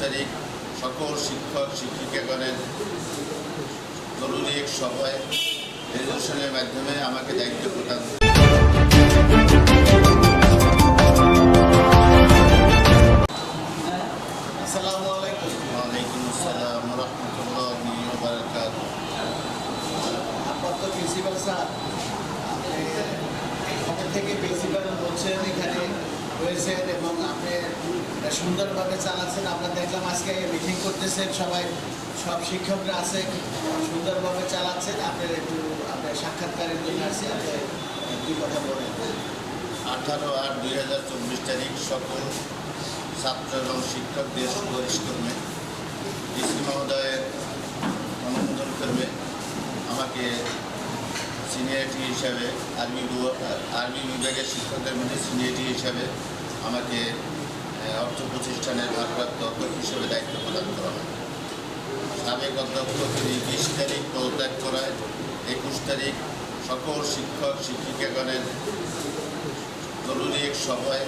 তারিখ সকল শিক্ষক, শিক্ষিকাগণের জরুরি এক সভায় রেজলিউশনের মাধ্যমে আমাকে দায়িত্ব প্রদান স্যার থেকে প্রিন্সিপাল বলছেন এখানে। হয়েছেন এবং আপনি সুন্দরভাবে চালাচ্ছেন। আমরা দেখলাম আজকে মিটিং করতেছেন সবাই, সব শিক্ষকরা আছে, সুন্দরভাবে চালাচ্ছেন। আপনার একটু আপনার সাক্ষাৎকারের জন্য আসছি, আপনি কথা বলেন। আঠারো আট দুই হাজার চব্বিশ তারিখ সকল ছাত্র এবং শিক্ষকদের সুপারিশ করবে ডিসি মহোদয়ের সিনিয়রিটি হিসাবে আর্মি আর্মি বিভাগের শিক্ষকদের মধ্যে সিনিয়রিটি হিসাবে আমাকে অর্থ প্রতিষ্ঠানের ভারপ্রাপ্ত অধ্যক্ষ হিসেবে দায়িত্ব প্রদান করা হয়। সাবেক অধ্যক্ষ তিনি বিশ তারিখ পদত্যাগ করায়, একুশ তারিখ সকল শিক্ষক, শিক্ষিকাগণের জরুরি এক সভায়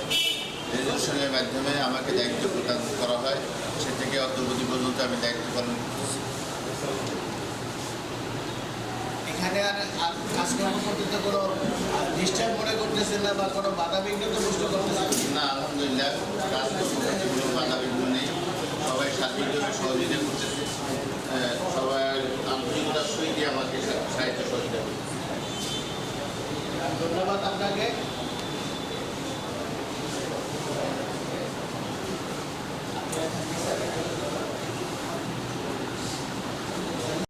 রেজলিউশনের মাধ্যমে আমাকে দায়িত্ব প্রদান করা হয়। সে থেকে অদ্যবধি পর্যন্ত আমি দায়িত্ব পালন করতেছি এখানে আর কাজকর্ম করতে কোনো ডিস্টার্ব মনে করতেছেন না বা কোনো বাধা বিঘ্ন তো বুঝতে করতেছেন? না। আলহামদুলিল্লাহ করতে কোনো বাধা বিঘ্ন নেই। সবাই সহযোগিতা করতেছে। সবাই আন্তরিকতার সহিত আমাকে সাহিত্য সহযোগিতা করতেছে। ধন্যবাদ আপনাকে।